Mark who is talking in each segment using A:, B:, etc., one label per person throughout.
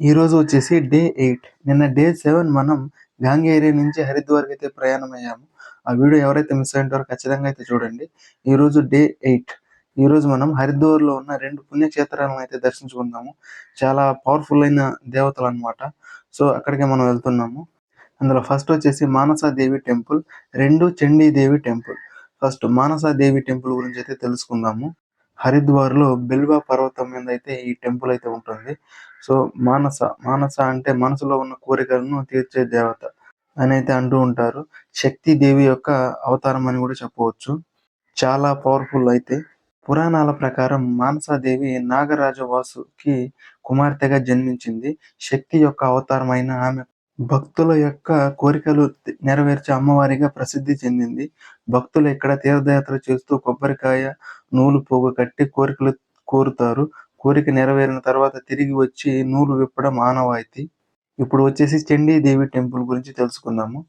A: ఈ రోజు వచ్చేసి డే ఎయిట్. నిన్న డే సెవెన్ మనం గాంగీ ఏరియా నుంచి హరిద్వార్కి అయితే ప్రయాణం అయ్యాము ఆ వీడియో ఎవరైతే మిస్ అయ్యింటారో ఖచ్చితంగా అయితే చూడండి. ఈ రోజు డే ఎయిట్. ఈ రోజు మనం హరిద్వార్లో ఉన్న రెండు పుణ్యక్షేత్రాలను అయితే దర్శించుకుందాము. చాలా పవర్ఫుల్ అయిన దేవతలు అన్నమాట. సో అక్కడికే మనం వెళ్తున్నాము. అందులో ఫస్ట్ వచ్చేసి మానసాదేవి టెంపుల్ రెండు Chandi Devi temple. First Mansa Devi temple గురించి అయితే తెలుసుకుందాము. హరిద్వార్లో బిల్వా బిల్వ పర్వతం మీద అయితే ఈ టెంపుల్ అయితే ఉంటుంది. సో మానస మానస అంటే మనసులో ఉన్న కోరికలను తీర్చే దేవత అని అయితే అంటూ ఉంటారు. శక్తి దేవి యొక్క అవతారం అని కూడా చెప్పవచ్చు. చాలా పవర్ఫుల్ అయితే. పురాణాల ప్రకారం మానసాదేవి నాగరాజ వాసుకి కుమార్తెగా జన్మించింది. శక్తి యొక్క అవతారమైన ఆమె భక్తుల యొక్క కోరికలు నెరవేర్చే అమ్మవారిగా ప్రసిద్ధి చెందింది. భక్తులు ఇక్కడ తీర్థయాత్ర చేస్తూ కొబ్బరికాయ నూలు పోగు కట్టి కోరికలు కోరుతారు. కోరిక నెరవేరిన తర్వాత తిరిగి వచ్చి నూలు విప్పడం ఆనవాయితీ. ఇప్పుడు వచ్చేసి చండీ దేవి టెంపుల్ గురించి తెలుసుకుందాము.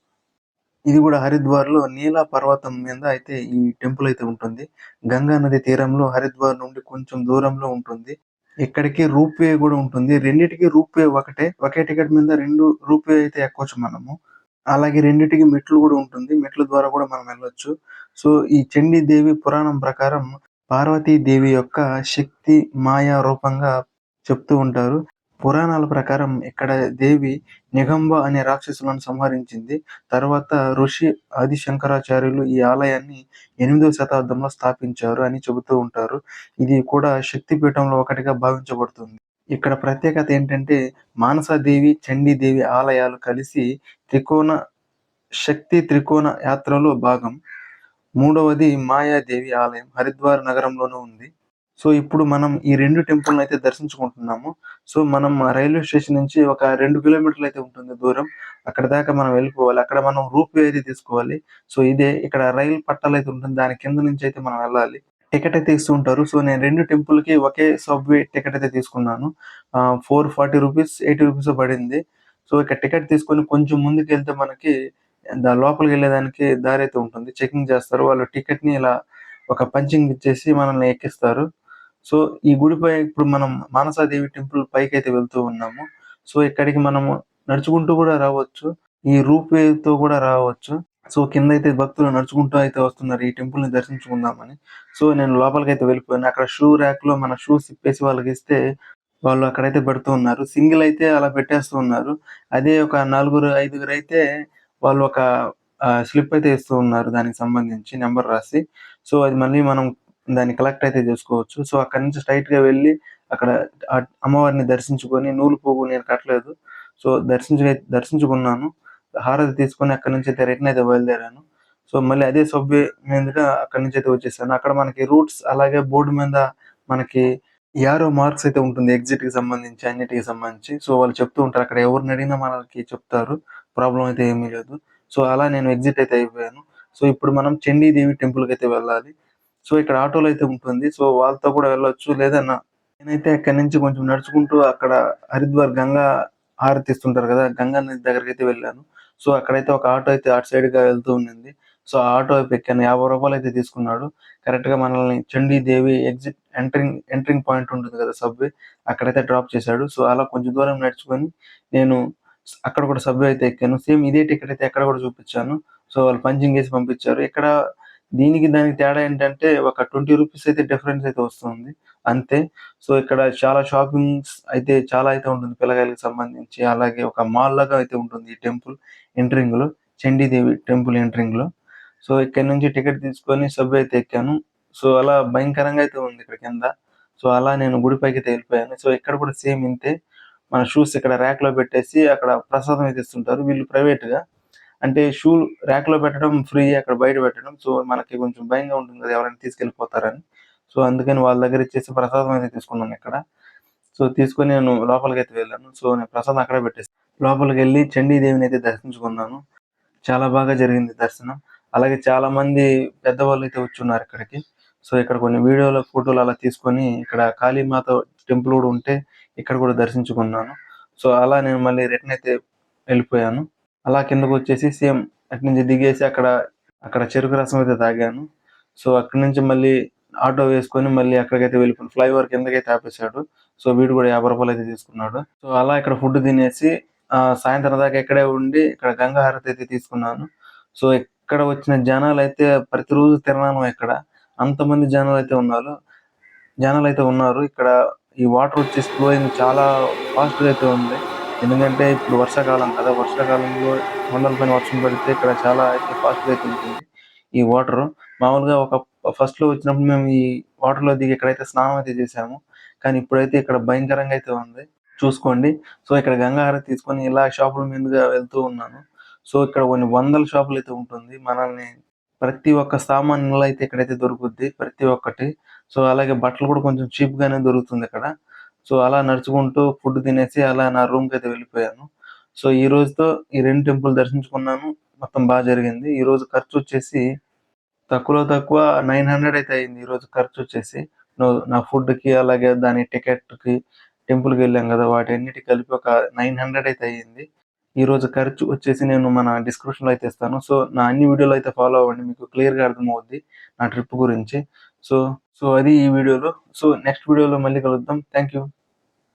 A: ఇది కూడా హరిద్వార్లో నీలా పర్వతం మీద అయితే ఈ టెంపుల్ అయితే ఉంటుంది. గంగా నది తీరంలో హరిద్వార్ నుండి కొంచెం దూరంలో ఉంటుంది. ఇక్కడికి రూప్ వే కూడా ఉంటుంది. రెండిటికి రూప్ వే ఒకటే. ఒకే టికెట్ మీద రెండు రూప్ వే అయితే ఎక్కొచ్చు మనము. అలాగే రెండిటికి మెట్లు కూడా ఉంటుంది. మెట్ల ద్వారా కూడా మనం వెళ్ళొచ్చు. సో ఈ చండీ దేవి పురాణం ప్రకారం పార్వతీదేవి యొక్క శక్తి మాయా రూపంగా చెప్తూ ఉంటారు. పురాణాల ప్రకారం ఇక్కడ దేవి నిగంబ అనే రాక్షసులను సంహరించింది తర్వాత ఋషి ఆది శంకరాచార్యులు ఈ ఆలయాన్ని ఎనిమిదవ శతాబ్దంలో స్థాపించారు అని చెబుతూ ఉంటారు. ఇది కూడా శక్తిపీఠంలో ఒకటిగా భావించబడుతుంది. ఇక్కడ ప్రత్యేకత ఏంటంటే మానసాదేవి చండీదేవి ఆలయాలు కలిసి త్రికోణ శక్తి త్రికోణ యాత్రలో భాగం. మూడవది మాయాదేవి ఆలయం. హరిద్వార్ నగరంలోనూ ఉంది. సో ఇప్పుడు మనం ఈ రెండు టెంపుల్ అయితే దర్శించుకుంటున్నాము. సో మనం రైల్వే స్టేషన్ నుంచి ఒక రెండు కిలోమీటర్లు అయితే ఉంటుంది దూరం. అక్కడ దాకా మనం వెళ్ళిపోవాలి. అక్కడ మనం రూప్ వే అయితే తీసుకోవాలి. సో ఇదే ఇక్కడ రైలు పట్టాలు అయితే ఉంటుంది. దాని కింద నుంచి అయితే మనం వెళ్ళాలి. టికెట్ అయితే ఇస్తూ ఉంటారు. సో నేను రెండు టెంపుల్కి ఒకే సబ్వే టికెట్ అయితే తీసుకున్నాను. Four forty rupees eighty rupees పడింది. సో ఇక్కడ టికెట్ తీసుకొని కొంచెం ముందుకు వెళ్తే మనకి లోపలికి వెళ్ళేదానికి దారి అయితే ఉంటుంది. చెకింగ్ చేస్తారు. వాళ్ళు టికెట్ని ఇలా ఒక పంచింగ్ ఇచ్చేసి మనల్ని ఎక్కిస్తారు. సో ఈ గుడిపై ఇప్పుడు మనం మానసాదేవి టెంపుల్ పైకి అయితే వెళ్తూ ఉన్నాము. సో ఇక్కడికి మనము నడుచుకుంటూ కూడా రావచ్చు. ఈ రూప్ వే తో కూడా రావచ్చు. సో కింద అయితే భక్తులు నడుచుకుంటూ అయితే వస్తున్నారు ఈ టెంపుల్ని దర్శించుకుందామని. సో నేను లోపలికి అయితే వెళ్ళిపోయాను. అక్కడ షూ ర్యాక్లో మన షూస్ ఇప్పేసి వాళ్ళకి ఇస్తే వాళ్ళు అక్కడైతే పెడుతూ ఉన్నారు. సింగిల్ అయితే అలా పెట్టేస్తూ ఉన్నారు. అదే ఒక నలుగురు ఐదుగురు అయితే వాళ్ళు ఒక స్లిప్ అయితే ఇస్తూ ఉన్నారు దానికి సంబంధించి నెంబర్ రాసి. సో అది మళ్ళీ మనం దాన్ని కలెక్ట్ అయితే చేసుకోవచ్చు. సో అక్కడ నుంచి స్ట్రైట్గా వెళ్ళి అక్కడ అమ్మవారిని దర్శించుకొని నూలు పోగు నేను కట్టలేదు. సో దర్శించు దర్శించుకున్నాను. హారతి తీసుకొని అక్కడ నుంచి అయితే రిటర్న్ అయితే బయలుదేరాను. సో మళ్ళీ అదే సబ్వే మీదుగా అక్కడ నుంచి అయితే వచ్చేసాను. అక్కడ మనకి రూట్స్ అలాగే బోర్డు మీద మనకి యారో మార్క్స్ అయితే ఉంటుంది ఎగ్జిట్కి సంబంధించి అన్నిటికి సంబంధించి. సో వాళ్ళు చెప్తూ ఉంటారు అక్కడ ఎవరిని అడిగినా మనకి చెప్తారు. ప్రాబ్లం అయితే ఏమీ లేదు. సో అలా నేను ఎగ్జిట్ అయితే అయిపోయాను. సో ఇప్పుడు మనం చండీ దేవి టెంపుల్ అయితే వెళ్ళాలి. సో ఇక్కడ ఆటోలు అయితే ఉంటుంది. సో వాళ్ళతో కూడా వెళ్ళొచ్చు. లేదన్నా నేనైతే అక్కడి నుంచి కొంచెం నడుచుకుంటూ అక్కడ హరిద్వార్ గంగా హారతిస్తుంటారు కదా గంగా నది దగ్గరికి అయితే వెళ్ళాను. సో అక్కడైతే ఒక ఆటో అయితే అటు సైడ్గా వెళ్తూ ఉండింది. సో ఆ ఆటో ఎక్కాను. యాభై రూపాయలు అయితే తీసుకున్నాడు. కరెక్ట్గా మనల్ని Chandi Devi exit entering entering point ఉంటుంది కదా సబ్వే అక్కడైతే డ్రాప్ చేశాడు. సో అలా కొంచెం దూరం నడుచుకొని నేను అక్కడ కూడా సబ్వే అయితే ఎక్కాను. సేమ్ ఇదే టికెట్ అయితే ఎక్కడ కూడా చూపించాను. సో వాళ్ళు పంచింగ్ వేసి పంపించారు. ఇక్కడ దీనికి దానికి తేడా ఏంటంటే ఒక ట్వంటీ రూపీస్ అయితే డిఫరెన్స్ అయితే వస్తుంది. అంతే. సో ఇక్కడ చాలా షాపింగ్స్ అయితే చాలా అయితే ఉంటుంది పిల్లగాయలకు సంబంధించి. అలాగే ఒక మాల్ లాగా అయితే ఉంటుంది ఈ టెంపుల్ ఎంట్రింగ్లో చండీదేవి టెంపుల్ ఎంట్రింగ్లో. సో ఇక్కడ నుంచి టికెట్ తీసుకొని సబ్వే అయితే ఎక్కాను. సో అలా భయంకరంగా అయితే ఉంది ఇక్కడ కింద. సో అలా నేను గుడి పైకి అయితే వెళ్ళిపోయాను. సో ఇక్కడ కూడా సేమ్ ఇంతే. మన షూస్ ఇక్కడ ర్యాక్లో పెట్టేసి అక్కడ ప్రసాదం అయితే ఇస్తుంటారు. వీళ్ళు ప్రైవేట్గా అంటే షూ ర్యాక్లో పెట్టడం ఫ్రీ అక్కడ బయట పెట్టడం సో మనకి కొంచెం భయంగా ఉంటుంది కదా ఎవరైనా తీసుకెళ్ళిపోతారని. సో అందుకని వాళ్ళ దగ్గర ఇచ్చేసి ప్రసాదం అయితే తీసుకున్నాను ఇక్కడ. సో తీసుకొని నేను లోపలికి అయితే వెళ్ళాను. సో నేను ప్రసాదం అక్కడే పెట్టేసి లోపలికి వెళ్ళి చండీదేవిని అయితే దర్శించుకున్నాను. చాలా బాగా జరిగింది దర్శనం. అలాగే చాలా మంది పెద్దవాళ్ళు అయితే వచ్చున్నారు ఇక్కడికి. సో ఇక్కడ కొన్ని వీడియోలు ఫోటోలు అలా తీసుకొని ఇక్కడ కాళీమాత టెంపుల్ కూడా ఉంటే ఇక్కడ కూడా దర్శించుకున్నాను. సో అలా నేను మళ్ళీ రిటర్న్ అయితే వెళ్ళిపోయాను. అలా కిందకు వచ్చేసి సేమ్ అక్కడి నుంచి దిగేసి అక్కడ అక్కడ చెరుకు రసం అయితే తాగాను. సో అక్కడి నుంచి మళ్ళీ ఆటో వేసుకొని మళ్ళీ అక్కడికైతే వెళ్ళిపోయి ఫ్లైఓవర్ కిందకైతే ఆపేశాడు. సో వీడు కూడా యాభై రూపాయలు అయితే తీసుకున్నాడు. సో అలా ఇక్కడ ఫుడ్ తినేసి సాయంత్రం దాకా ఇక్కడే ఉండి ఇక్కడ గంగాహారతి అయితే తీసుకున్నాను. సో ఇక్కడ వచ్చిన జనాలు అయితే ప్రతిరోజు తిరణాలు ఇక్కడ. అంతమంది జనాలు అయితే ఉన్నారు. జనాలు అయితే ఉన్నారు. ఇక్కడ ఈ వాటర్ వచ్చేసి ఫ్లోయింగ్ చాలా ఫాస్ట్గా అయితే ఉంది. ఎందుకంటే ఇప్పుడు వర్షాకాలం కదా వర్షాకాలంలో కొండల పైన వర్షం పడితే ఇక్కడ చాలా అయితే ఫాస్ట్ అయితే ఉంటుంది ఈ వాటర్. మామూలుగా ఒక ఫస్ట్లో వచ్చినప్పుడు మేము ఈ వాటర్లో దిగి ఇక్కడైతే స్నానం అయితే చేసాము కానీ ఇప్పుడైతే ఇక్కడ భయంకరంగా అయితే ఉంది. చూసుకోండి. సో ఇక్కడ గంగా హారతి తీసుకొని ఇలా షాపుల మీదుగా వెళ్తూ ఉన్నాను. సో ఇక్కడ కొన్ని వందల షాపులు అయితే ఉంటుంది. మనల్ని ప్రతి ఒక్క సామాన్యులు అయితే ఇక్కడైతే దొరుకుద్ది ప్రతి ఒక్కటి. సో అలాగే బట్టలు కూడా కొంచెం చీప్ గానే దొరుకుతుంది ఇక్కడ సో అలా నడుచుకుంటూ ఫుడ్ తినేసి అలా నా రూమ్కి అయితే వెళ్ళిపోయాను. సో ఈ రోజుతో ఈ రెండు టెంపుల్ దర్శించుకున్నాను. మొత్తం బాగా జరిగింది. ఈ రోజు ఖర్చు వచ్చేసి తక్కువలో తక్కువ నైన్ హండ్రెడ్ అయితే అయింది ఈ రోజు ఖర్చు వచ్చేసి. నా ఫుడ్కి అలాగే దాని టికెట్కి టెంపుల్కి వెళ్ళాం కదా వాటి అన్నిటి కలిపి ఒక నైన్ హండ్రెడ్ అయితే అయ్యింది ఈ రోజు ఖర్చు వచ్చేసి నేను మన డిస్క్రిప్షన్లో అయితే ఇస్తాను. సో నా అన్ని వీడియోలు అయితే ఫాలో అవ్వండి. మీకు క్లియర్గా అర్థమవుద్ది నా ట్రిప్ గురించి. సో సో అది ఈ వీడియోలో. సో నెక్స్ట్ వీడియోలో మళ్ళీ కలుద్దాం. Thank you